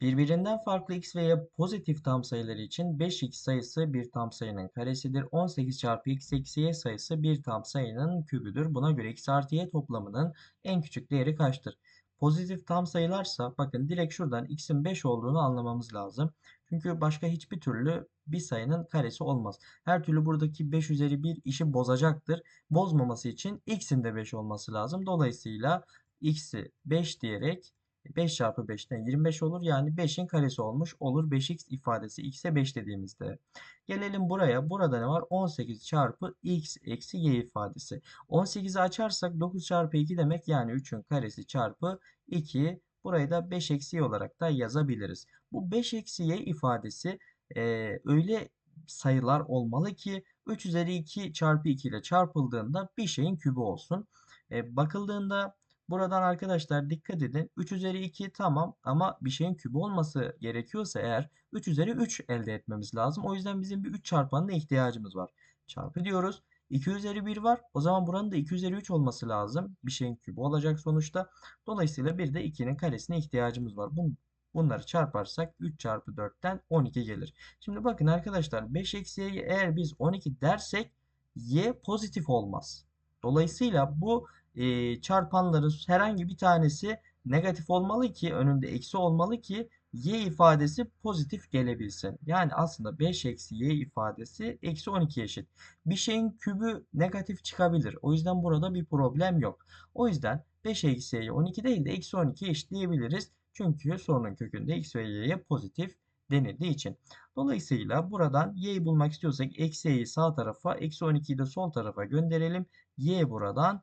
Birbirinden farklı x ve y pozitif tam sayıları için 5x sayısı bir tam sayının karesidir. 18 çarpı x eksi y sayısı bir tam sayının kübüdür. Buna göre x artı y toplamının en küçük değeri kaçtır? Pozitif tam sayılarsa bakın direkt şuradan x'in 5 olduğunu anlamamız lazım. Çünkü başka hiçbir türlü bir sayının karesi olmaz. Her türlü buradaki 5 üzeri 1 işi bozacaktır. Bozmaması için x'in de 5 olması lazım. Dolayısıyla x'i 5 diyerek 5 çarpı 5'ten 25 olur. Yani 5'in karesi olmuş olur. 5x ifadesi x'e 5 dediğimizde. Gelelim buraya. Burada ne var? 18 çarpı x eksi y ifadesi. 18'i açarsak 9 çarpı 2 demek. Yani 3'ün karesi çarpı 2. Burayı da 5 eksi y olarak da yazabiliriz. Bu 5 eksi y ifadesi e, öyle sayılar olmalı ki 3 üzeri 2 çarpı 2 ile çarpıldığında bir şeyin kübü olsun. E, bakıldığında Buradan arkadaşlar dikkat edin. 3 üzeri 2 tamam ama bir şeyin kübü olması gerekiyorsa eğer 3 üzeri 3 elde etmemiz lazım. O yüzden bizim bir 3 çarpanına ihtiyacımız var. Çarpı diyoruz. 2 üzeri 1 var. O zaman buranın da 2 üzeri 3 olması lazım. Bir şeyin kübü olacak sonuçta. Dolayısıyla bir de 2'nin karesine ihtiyacımız var. Bunları çarparsak 3 çarpı 4'ten 12 gelir. Şimdi bakın arkadaşlar 5 eksi y'yi eğer biz 12 dersek y pozitif olmaz. Dolayısıyla bu e, çarpanların herhangi bir tanesi negatif olmalı ki önünde eksi olmalı ki y ifadesi pozitif gelebilsin. Yani aslında 5 eksi y ifadesi eksi 12 eşit. Bir şeyin kübü negatif çıkabilir. O yüzden burada bir problem yok. O yüzden 5 eksi y'ye 12 değil de eksi 12 eşitleyebiliriz. Çünkü sorunun kökünde x ve y'ye pozitif denildiği için. Dolayısıyla buradan y'yi bulmak istiyorsak eksi y'yi sağ tarafa, eksi 12'yi de sol tarafa gönderelim. y buradan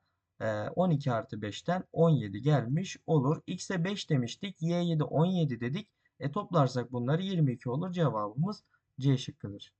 12 artı 5'ten 17 gelmiş olur. X'e 5 demiştik. Y'ye de 17 dedik. E toplarsak bunları 22 olur. Cevabımız C şıkkıdır.